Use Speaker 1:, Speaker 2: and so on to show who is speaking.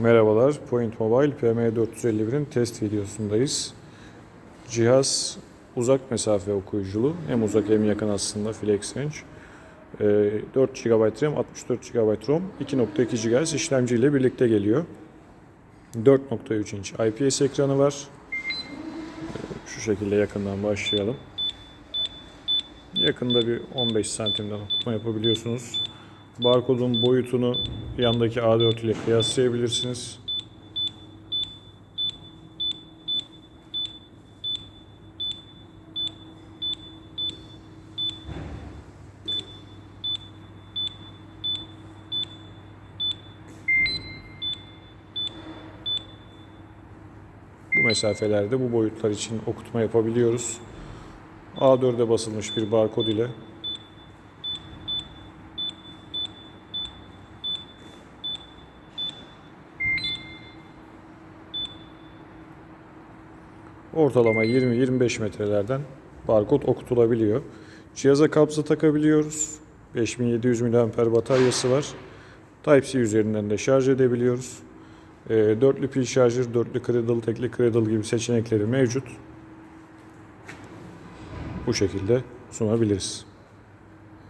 Speaker 1: Merhabalar, Point Mobile PM451'in test videosundayız. Cihaz uzak mesafe okuyuculu. Hem uzak hem yakın aslında Flex Range. Ee, 4 GB RAM, 64 GB ROM, 2.2 GHz işlemci ile birlikte geliyor. 4.3 inç IPS ekranı var. Ee, Şu şekilde yakından başlayalım. Yakında bir 15 santimden okutma yapabiliyorsunuz. Barkodun boyutunu yandaki A4 ile kıyaslayabilirsiniz. Bu mesafelerde bu boyutlar için okutma yapabiliyoruz. A4'e basılmış bir barkod ile ortalama 20-25 metrelerden barkod okutulabiliyor. Cihaza kabza takabiliyoruz. 5700 mAh bataryası var. Type-C üzerinden de şarj edebiliyoruz. Ee, dörtlü pil şarjır, dörtlü cradle, tekli cradle gibi seçenekleri mevcut. Bu şekilde sunabiliriz.